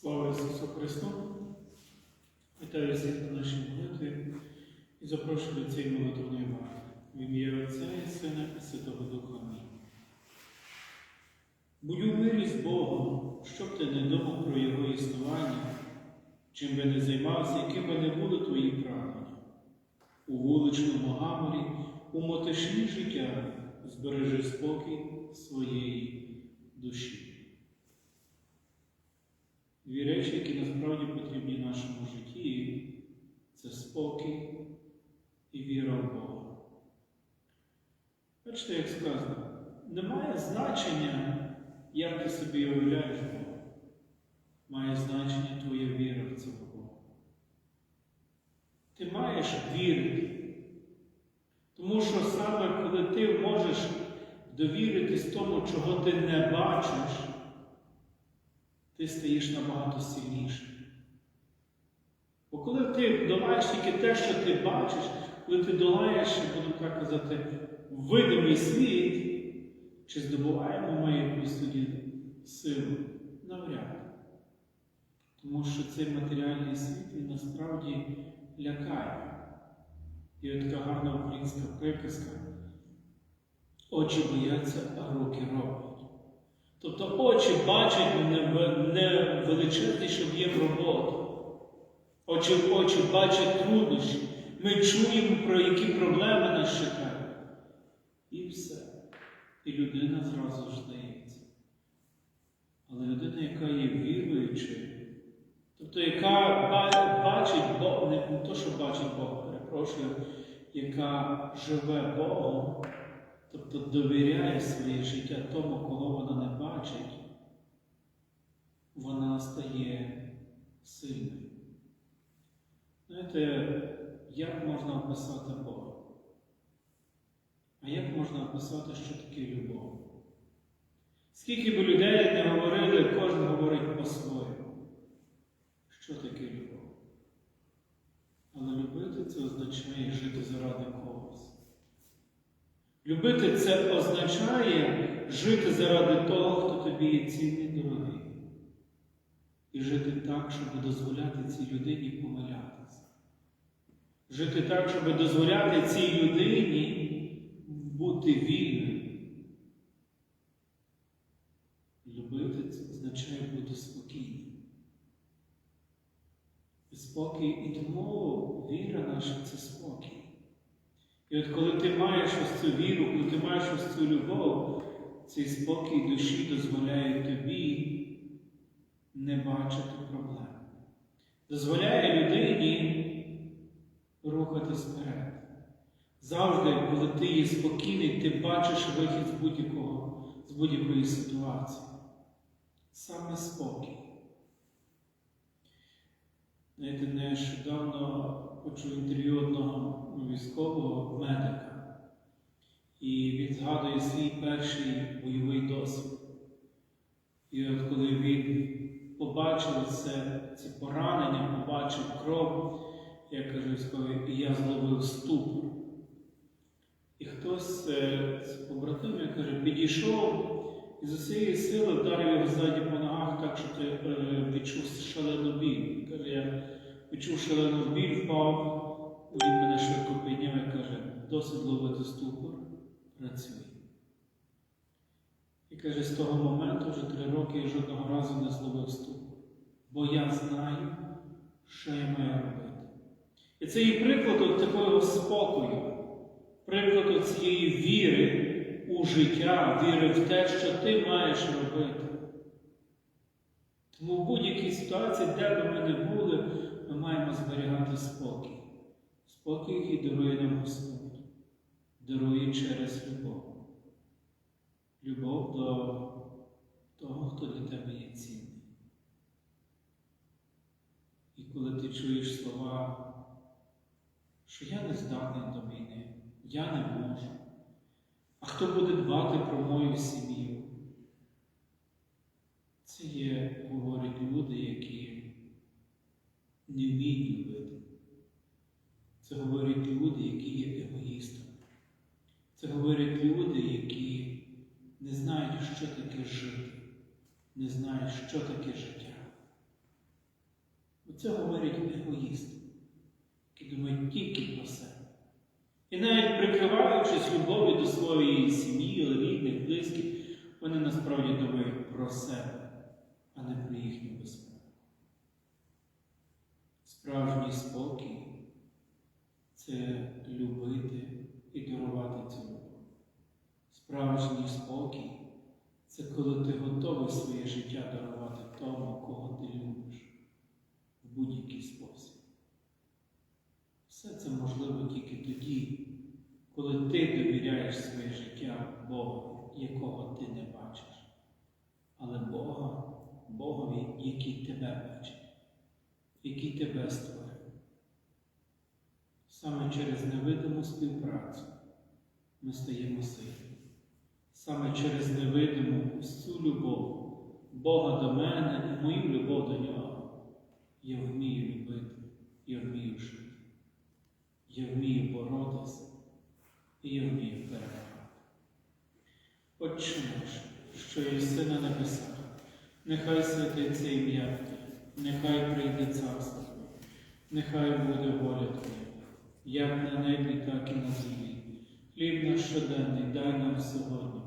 Слава Ісусу Христу! Вітаю всіх на нашій молитві і запрошую до цієї молитвної варти. В ім'я Отця і Сина і Святого Духа. Будь у мирі з Богом, щоб ти не думав про Його існування, чим би не займався, яким би не були твої прагнення. У вуличному гаморі, у мотишні життя збережи спокій своєї душі. Дві речі, які насправді потрібні нашому житті, це спокій і віра в Бога. Бачите, як сказано, немає значення, як ти собі уявляєш Бога. Має значення твоя віра в цього Бога. Ти маєш вірити. Тому що саме коли ти можеш довіритись тому, чого ти не бачиш, ти стаєш набагато сильнішим. Бо коли ти долаєш тільки те, що ти бачиш, коли ти долаєш, буду так казати, видимий світ, чи здобуваємо ми якусь тоді силу? Навряд. Тому що цей матеріальний світ він насправді лякає. Є така гарна українська приказка. Очі бояться, а руки роблять. Тобто очі бачать не, величезний об'єм роботи. Очі в очі бачать труднощі. Ми чуємо, про які проблеми нас чекають. І все. І людина зразу ж здається. Але людина, яка є віруючою, тобто, яка бачить Бога, не то, що бачить Бога, перепрошую, яка живе Богом, тобто довіряє своє життя тому, кого вона не бачить, вона стає сильною. Знаєте, як можна описати Бога? А як можна описати, що таке любов? Скільки б людей не говорили, кожен говорить по-своєму. Що таке любов? Але любити це означає жити заради когось. Любити це означає жити заради того, хто тобі є цінний дорогий. І жити так, щоб дозволяти цій людині помилятися. Жити так, щоб дозволяти цій людині бути вільною. Любити це означає бути спокійним. Спокій і тому віра наша це спокій. І от коли ти маєш ось цю віру, коли ти маєш ось цю любов, цей спокій душі дозволяє тобі не бачити проблем. Дозволяє людині рухатись вперед. Завжди, коли ти є спокійний, ти бачиш вихід з будь-якого, з будь-якої ситуації. Саме спокій. Знаєте, нещодавно почув інтерв'ю одного військового медика, і він згадує свій перший бойовий досвід. І от коли він побачив це, ці поранення, побачив кров, як каже військовий, і я зловив ступор. І хтось з побратимів каже, підійшов і з усієї сили вдарив його ззаді по ногах так, що ти відчув шалену біль. Каже, я відчув шалену біль, впав, він мене швидко підняв і каже, досить ловити ступор, працюй. І каже, з того моменту вже три роки я жодного разу не зловив ступор. Бо я знаю, що я маю робити. І це є приклад от такого спокою, приклад цієї віри у життя, віри в те, що ти маєш робити. Тому в будь-якій ситуації, де би ми не були, ми маємо зберігати спокій. Спокій, який дарує нам Господь, дарує через любов. Любов до того, хто для тебе є цінний. І коли ти чуєш слова, що я не здатний до війни, я не можу. А хто буде дбати про мою сім'ю? Це є, говорять люди, які не вміють любити. Це говорять люди, які є егоїстами. Це говорять люди, які не знають, що таке жити, не знають, що таке життя. Це говорять егоїсти, які думають тільки про себе. І навіть прикриваючись любов'ю до своєї сім'ї, рідних, близьких, вони насправді думають про себе, а не про їхню безпеку. Справжній спокій це любити і дарувати цю любов. Справжній спокій це коли ти готовий своє життя дарувати тому, кого ти любиш в будь-який спосіб. Все це можливо тільки тоді, коли ти довіряєш своє життя Богу, якого ти не бачиш, але Бога, Богові, який тебе бачить, який тебе створив. Саме через невидиму співпрацю ми стаємо сильні. Саме через невидиму всю любов Бога до мене і мою любов до нього я вмію любити, я вмію жити. Я вмію боротися і я вмію перемагати. Отче наш, що єси на небесах, нехай святиться ім'я нехай прийде царство нехай буде воля Твоя, як на небі, так і на землі. Хліб наш щоденний дай нам сьогодні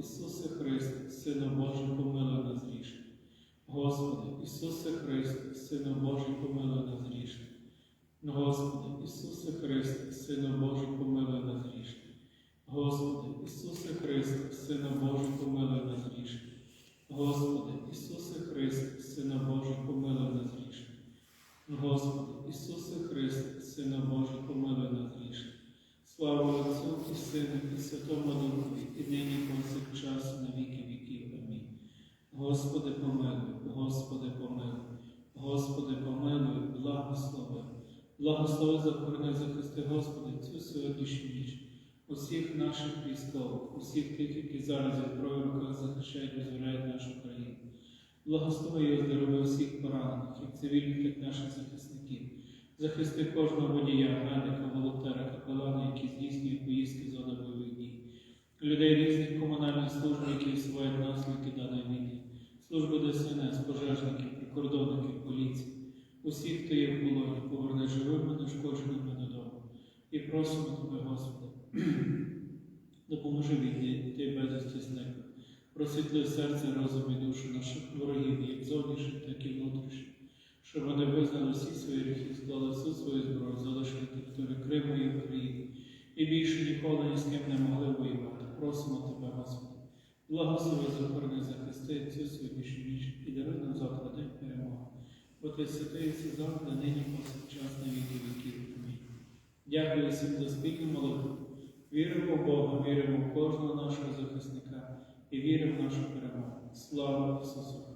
Ісусе Христе, Сина Божий, помилуй нас грішних. Господи, Ісусе Христе, Сина Божий, помилуй нас грішних. Господи, Ісусе Христе, Сина Божий, помилуй нас грішних. Господи, Ісусе Христе, Сина Божий, помилуй нас грішних. Господи, Ісусе Христе, Сина Божий, помилуй нас грішних. Господи, Ісусе Христе, Сина Божий, помилуй нас грішних. І Сину, і Святому Духові, і нині і повсякчас, на віки віків. Амінь. Господи, помилуй, Господи, помилуй, Господи, помилуй, благослови. Благослови захорони захисти, Господи, цю сьогоднішню ніч, усіх наших військових, усіх тих, які зараз зі зброєю в руках захищають, визволяють нашу країну. Благослови і оздорови всіх поранених, як цивільних, і наших захисників. Захисти кожного водія, медика, волонтера, капелана, які здійснюють поїздки зони бойових дій, людей різних комунальних служб, які всувають наслідки даної війни, служби ДСНС, пожежників, прикордонників, поліції, усіх, хто є в полоні, поверни живими, нешкодженими додому. І просимо Тебе, Господи, допоможи відійти безвісті зниклих, просвітли серце, розум і душу наших ворогів, як зовнішніх, так і внутрішніх, щоб вони визнали всі свої гріхи, склали всю свою зброю, залишили територію Криму і України, і більше ніколи ні з ким не могли воювати. Просимо Тебе, Господи, благослови захорони захисти цю сьогоднішню ніч і даруй нам завтра день перемоги. Бо ти святий всі завтра, нині повсякчас на віки віків. Амінь. Дякую всім за спільну молитву. Віримо в Бога, віримо в кожного нашого захисника і віримо в нашу перемогу. Слава Ісусу!